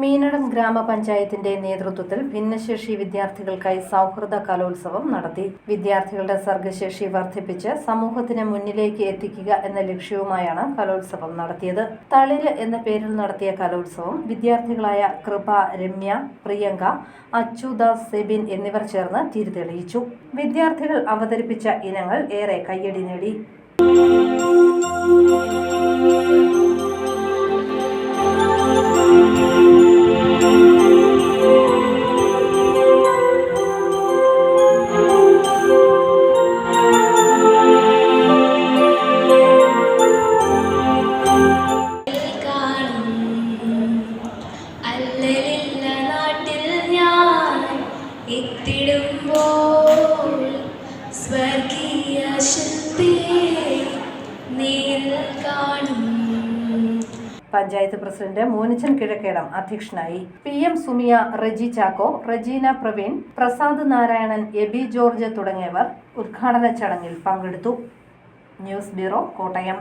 മീനടം ഗ്രാമപഞ്ചായത്തിന്റെ നേതൃത്വത്തിൽ ഭിന്നശേഷി വിദ്യാർത്ഥികൾക്കായി സൗഹൃദ കലോത്സവം നടത്തി. വിദ്യാർത്ഥികളുടെ സർഗശേഷി വർദ്ധിപ്പിച്ച് സമൂഹത്തിന് മുന്നിലേക്ക് എത്തിക്കുക എന്ന ലക്ഷ്യവുമായാണ് കലോത്സവം നടത്തിയത്. തളിര് എന്ന പേരിൽ നടത്തിയ കലോത്സവം വിദ്യാർത്ഥികളായ കൃപ രമ്യ പ്രിയങ്ക അച്യുദാസ് സെബിൻ എന്നിവർ ചേർന്ന് തിരിതെളിയിച്ചു. വിദ്യാർത്ഥികൾ അവതരിപ്പിച്ച ഇനങ്ങൾ ഏറെ കയ്യടി നേടി. എത്തിടുമ്പോൾ സ്വർഗീയ കാണും. പഞ്ചായത്ത് പ്രസിഡന്റ് മോനിച്ചൻ കിഴക്കേടം അധ്യക്ഷനായി. P M Sumiya Reji Chacko Rejina Praveen Prasad Narayanan Abi George തുടങ്ങിയവർ ഉദ്ഘാടന ചടങ്ങിൽ പങ്കെടുത്തു. News bureau Kottayam.